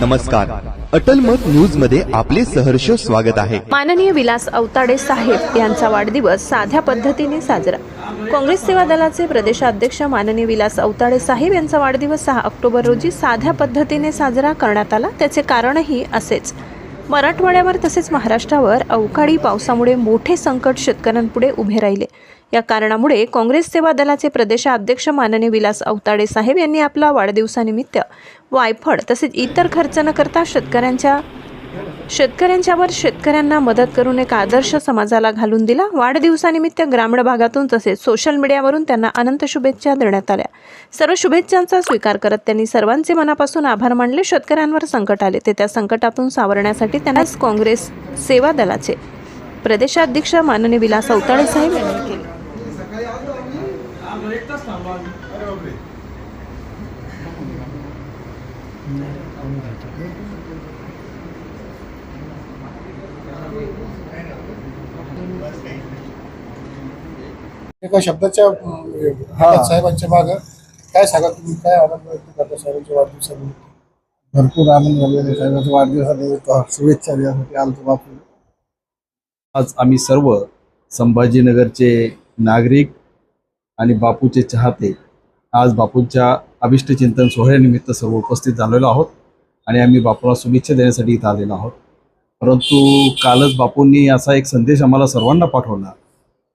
नमस्कार. अटल मत न्यूजमध्ये आपले सहर्ष स्वागत आहे. माननीय विलास अवताडे साहेब यांचा वाढदिवस साध्या पद्धतीने साजरा. काँग्रेस सेवा दलाचे प्रदेशाध्यक्ष माननीय विलास अवताडे साहेब यांचा वाढदिवस सहा ऑक्टोबर रोजी साध्या पद्धतीने साजरा करण्यात आला. त्याचे कारणही असेच. मराठवाड्यावर तसेच महाराष्ट्रावर अवकाळी पावसामुळे मोठे संकट शेतकऱ्यांपुढे उभे राहिले. या कारणामुळे काँग्रेस सेवा दलाचे प्रदेशाध्यक्ष माननीय विलास अवताडे साहेब यांनी आपला वाढदिवसानिमित्त वायफळ तसेच इतर खर्च न करता शेतकऱ्यांच्या शेतकऱ्यांच्यावर शेतकऱ्यांना मदत करून एक आदर्श समाजाला घालून दिला. वाढदिवसानिमित्त ग्रामीण भागातून तसेच सोशल मीडियावरून त्यांना अनंत शुभेच्छा देण्यात आल्या. सर्व शुभेच्छांचा स्वीकार करत त्यांनी सर्वांचे मनापासून आभार मानले. शेतकऱ्यांवर संकट आले ते त्या संकटातून सावरण्यासाठी त्यांनाच काँग्रेस सेवा दलाचे प्रदेशाध्यक्ष माननीय विलास अवताळे साहेब यांनी केले. एका शब्दाच्या साहेबांच्या माग काय सांगा तुम्ही? काय आनंद व्यक्त करता साहेबांच्या वाढदिवसानिमित्त भरपूर आनंद झालेला साहेबांच्या वाढदिवसानिमित्त शुभेच्छा द्यासाठी आलतो बापू. आज आम्ही सर्व संभाजीनगरचे नागरिक आणि बापूचे चाहते आज बापूंच्या अभिष्ट चिंतन सोहळ्यानिमित्त सर्व उपस्थित झालेलो आहोत आणि आम्ही बापूला शुभेच्छा देण्यासाठी इथं आलेलो आहोत. परंतु कालच बापूंनी असा एक संदेश आम्हाला सर्वांना पाठवला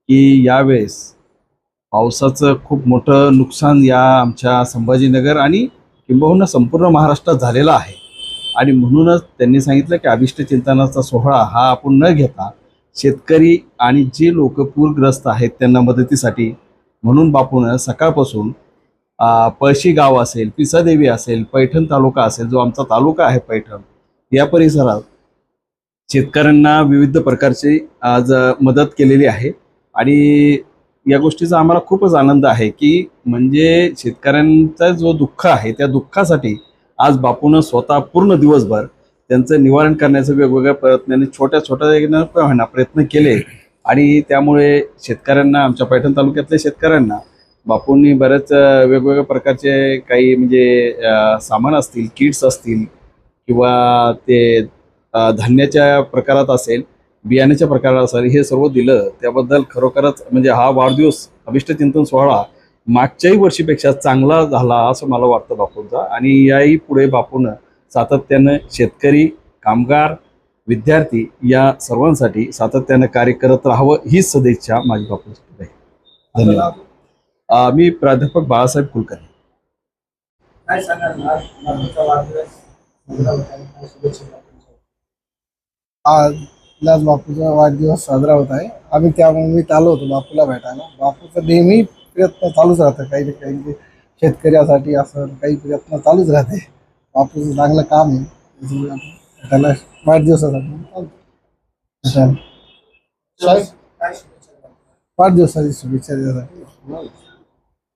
की यावेळेस पावसाचं खूप मोठं नुकसान या आमच्या संभाजीनगर आणि किंबहुना संपूर्ण महाराष्ट्रात झालेलं आहे. आणि म्हणूनच त्यांनी सांगितलं की अभिष्ट चिंतनाचा सोहळा हा आपण न घेता शेतकरी आणि जे लोक पूरग्रस्त आहेत त्यांना मदतीसाठी म्हणून बापून सकाळपासून पळशी गाव असेल पिसादेवी असेल पैठण तालुका असेल जो आमचा तालुका आहे पैठण या परिसरात शेतकऱ्यांना विविध प्रकारची आज मदत केलेली आहे. आणि या गोष्टीचा आम्हाला खूपच आनंद आहे की म्हणजे शेतकऱ्यांचा जो दुःख आहे त्या दुःखासाठी आज बापूनं स्वतः पूर्ण दिवसभर त्यांचं निवारण करण्याचं वेगवेगळ्या प्रयत्नांनी छोट्या छोट्या प्रयत्न केले. आणि त्यामुळे शेतकऱ्यांना आमच्या पैठण तालुक्यातल्या शेतकऱ्यांना बापूंनी बऱ्याच वेगवेगळ्या प्रकारचे काही म्हणजे सामान असतील किट्स असतील किंवा ते धान्याच्या प्रकारात असेल बियाण्याच्या प्रकारात असेल हे सर्व दिलं त्याबद्दल खरोखरच म्हणजे हा वाढदिवस अभिष्टचिंतन सोहळा मागच्याही वर्षीपेक्षा चांगला झाला असं मला वाटतं बापूंचा. आणि याही पुढे बापून सातत्यानं शेतकरी कामगार विद्यार्थी या सर्वांसाठी सातत्यानं कार्य करत राहावं हीच सदिच्छा माझी बापूंसाठी आहे. धन्यवाद. मी प्राध्यापक बाळासाहेब कुलकर्णी. काय सांगाल? आज विलास बापूचा वाढदिवस साजरा होत आहे. आम्ही त्यामुळे मी आलो होतो बापूला भेटायला. बापूचा नेहमी प्रयत्न चालूच राहतं. काही ना काही शेतकऱ्यासाठी असं काही प्रयत्न चालूच राहते. बापूचं चांगलं काम आहे. त्याच्यामुळे आपण भेटायला वाढदिवसासाठी? वाढदिवसाची शुभेच्छा देण्यासाठी